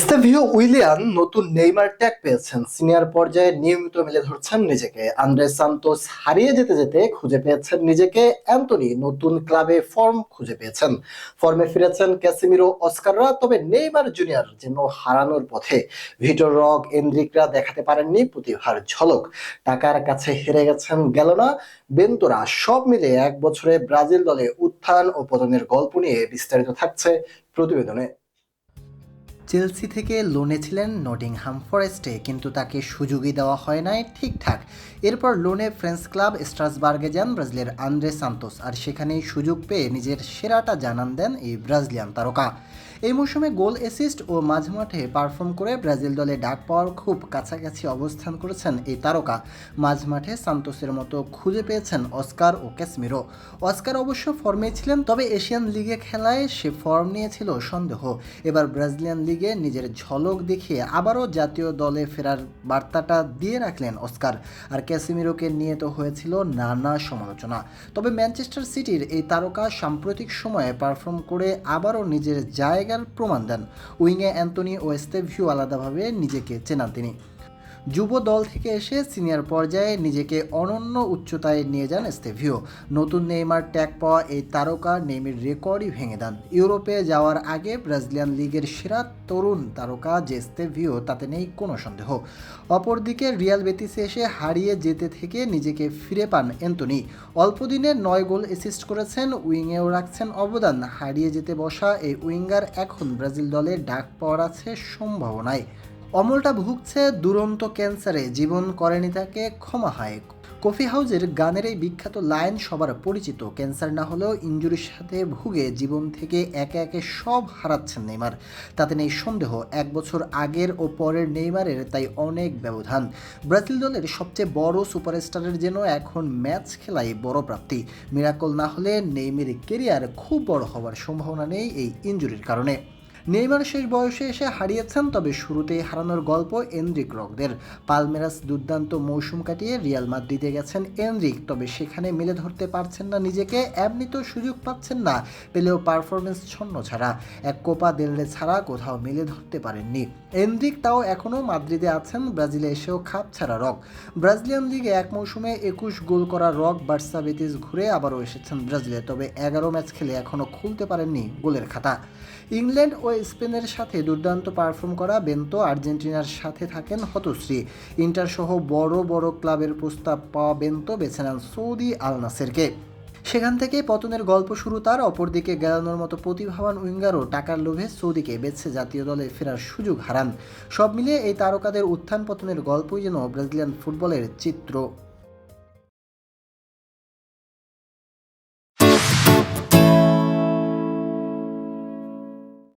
স্টেভিও উইলিয়ান নতুন Neymar tag পেয়েছেন। Senior পর্যায়ে নিয়মিত মেলে ধরছেন নিজেকে। আন্দ্রে সান্তোস হারিয়ে যেতে যেতে খুঁজে পেয়েছেন নিজেকে। অ্যান্টনি নতুন ক্লাবে ফর্ম খুঁজে পেয়েছেন। ফর্মে ফিরেছেন ক্যাসিমিরো অস্কাররা, তবে নেইমার জুনিয়র যেন হারানোর পথে ভিটোর রক এন্দ্রিকরা দেখাতে পারেননি প্রতিভার ঝলক। টাকার কাছে হেরে গেছেন গেল না বেন্তোরা সব মিলে এক বছরে ব্রাজিল দলে উত্থান ও পতনের গল্প নিয়ে বিস্তারিত থাকছে প্রতিবেদনে। চেলসি থেকে লোনে ছিলেন নটিংহাম ফরেস্টে, কিন্তু তাকে সুযোগই দেওয়া হয় নাই ঠিকঠাক। এরপর লোনে ফ্রেঞ্চ ক্লাব স্ট্রাসবার্গে যান ব্রাজিলের আন্দ্রে সান্তোস, আর সেখানেই সুযোগ পেয়ে নিজের সেরাটা জানান দেন এই ব্রাজিলিয়ান তারকা। এই মৌসুমে গোল, অ্যাসিস্ট ও মাঝমাঠে পারফর্ম করে ব্রাজিল দলে ডাক পাওয়ার খুব কাছাকাছি অবস্থান করেছেন এই তারকা। মাঝমাঠে সান্তোসের মতো খুঁজে পেয়েছেন অস্কার ও ক্যাসমিরো। অস্কার অবশ্য ফর্মে ছিলেন, তবে এশিয়ান লিগে খেলায় সে ফর্ম নিয়েছিল সন্দেহ। এবার ব্রাজিলিয়ান লিগে নিজের ঝলক দেখিয়ে আবারও জাতীয় দলে ফেরার বার্তাটা দিয়ে রাখলেন অস্কার। আর ক্যাসিমিরোকে নিয়ে তো হয়েছিল নানা সমালোচনা। তবে ম্যানচেস্টার সিটির এই তারকা সাম্প্রতিক সময়ে পারফর্ম করে আবারও নিজের জায়গার প্রমাণ দেন। উইংয়ে অ্যান্টনি ও স্টেভিউ আলাদাভাবে নিজেকে চেনান তিনি। যুব দল থেকে এসে সিনিয়র পর্যায়ে নিজেকে অনন্য উচ্চতায় নিয়ে যান স্টেভিও। নতুন নেইমার ট্যাগ পাওয়া এই তারকা নেইমের রেকর্ডই ভেঙে দেন। ইউরোপে যাওয়ার আগে ব্রাজিলিয়ান লিগের সেরা তরুণ তারকা যে স্টেভিও, তাতে নেই কোনো সন্দেহ। অপরদিকে রিয়াল বেতিসে এসে হারিয়ে যেতে থেকে নিজেকে ফিরে পান এন্তনি অল্প দিনে নয় গোল অ্যাসিস্ট করেছেন, উইংয়েও রাখছেন অবদান। হারিয়ে যেতে বসা এই উইঙ্গার এখন ব্রাজিল দলে ডাক পাওয়ার আছে সম্ভাবনায়। অমলটা ভুগছে দুরন্ত ক্যান্সারে, জীবন করেনি তাকে ক্ষমা হয়। কফি হাউজের গানের এই বিখ্যাত লাইন সবার পরিচিত। ক্যান্সার না হলেও ইঞ্জুরির সাথে ভুগে জীবন থেকে একে একে সব হারাচ্ছেন নেইমার। তাতে নেই সন্দেহ, এক বছর আগের ও পরের নেইমারের তাই অনেক ব্যবধান। ব্রাজিল দলের সবচেয়ে বড় সুপারস্টারের যেন এখন ম্যাচ খেলাই বড় প্রাপ্তি। মিরাকল না হলে নেইমের কেরিয়ার খুব বড় হওয়ার সম্ভাবনা নেই এই ইঞ্জুরির কারণে। নেইমার শেষ বয়সে এসে হারিয়েছেন, তবে শুরুতেই হারানোর গল্প এনরিক রকদের পালমেরাস দুর্দান্ত মৌসুম কাটিয়ে রিয়াল মাদ্রিদে গেছেন এনরিক, তবে সেখানে মেলে ধরতে পারছেন না নিজেকে, এমনি তো সুযোগ পাচ্ছেন না, পেলেও পারফরমেন্স ছন্ন ছাড়া। এক কোপা দেলরে ছাড়া কোথাও মেলে ধরতে পারেননি। এনরিক তাও এখনও মাদ্রিদে আছেন, ব্রাজিলে এসেও খাপ ছাড়া রক ব্রাজিলিয়ান লিগে এক মৌসুমে একুশ গোল করা রক বার্সা বেতিস ঘুরে আবারও এসেছেন ব্রাজিলে, তবে এগারো ম্যাচ খেলে এখনও খুলতে পারেননি গোলের খাতা। ইংল্যান্ড ও স্পেনের সাথে দুর্দান্ত পারফর্ম করা বেন্তো আর্জেন্টিনার সাথে থাকেন হতশ্রী। ইন্টার সহ বড় বড় ক্লাবের প্রস্তাব পাওয়া বেন্তো বেছে নেন সৌদি আল নাসেরকে সেখান থেকে পতনের গল্প শুরু তার। অপরদিকে গেলানোর মতো প্রতিভাবান উইঙ্গারও টাকার লোভে সৌদিকে বেছে জাতীয় দলে ফেরার সুযোগ হারান। সব মিলিয়ে এই তারকাদের উত্থান পতনের গল্পই যেন ব্রাজিলিয়ান ফুটবলের চিত্র।